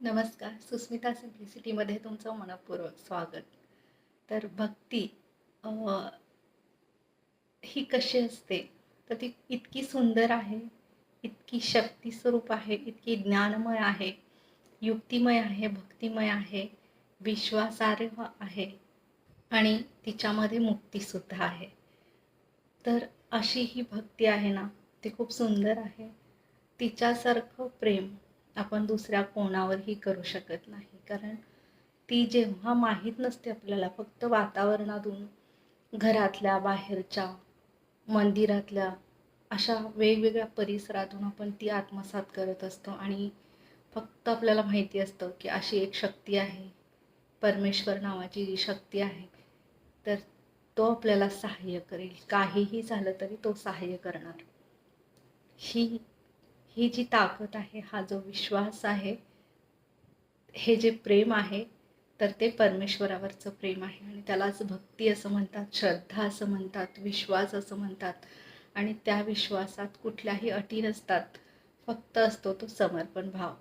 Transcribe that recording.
नमस्कार. सुस्मिता सिम्प्लिसिटीमध्ये तुमचं मनपूर्वक स्वागत. तर भक्ती ही कशी असते? तर ती इतकी सुंदर आहे इतकी शक्तीस्वरूप आहे इतकी ज्ञानमय आहे युक्तिमय आहे भक्तिमय आहे विश्वासार्ह आहे आणि तिच्यामध्ये मुक्तीसुद्धा आहे. तर अशी ही भक्ती आहे ना ती खूप सुंदर आहे. तिच्यासारखं प्रेम आपण दुसऱ्या कोणावरही करू शकत नाही. कारण ती जेव्हा माहीत नसते आपल्याला फक्त वातावरणातून घरातल्या बाहेरच्या मंदिरातल्या अशा वेगवेगळ्या परिसरातून आपण ती आत्मसात करत असतो आणि फक्त आपल्याला माहिती असतं की अशी एक शक्ती आहे परमेश्वर नावाची जी शक्ती आहे तर तो आपल्याला सहाय्य करेल. काहीही झालं तरी तो सहाय्य करणार. ही ही जी ताकद आहे हा जो विश्वास आहे हे जे प्रेम आहे तर ते परमेश्वरावरचं प्रेम आहे. आणि त्यालाच भक्ती असं म्हणतात श्रद्धा असं म्हणतात विश्वास असं म्हणतात. आणि त्या विश्वासात कुठल्याही अटी नसतात. फक्त असतो तो समर्पण भाव.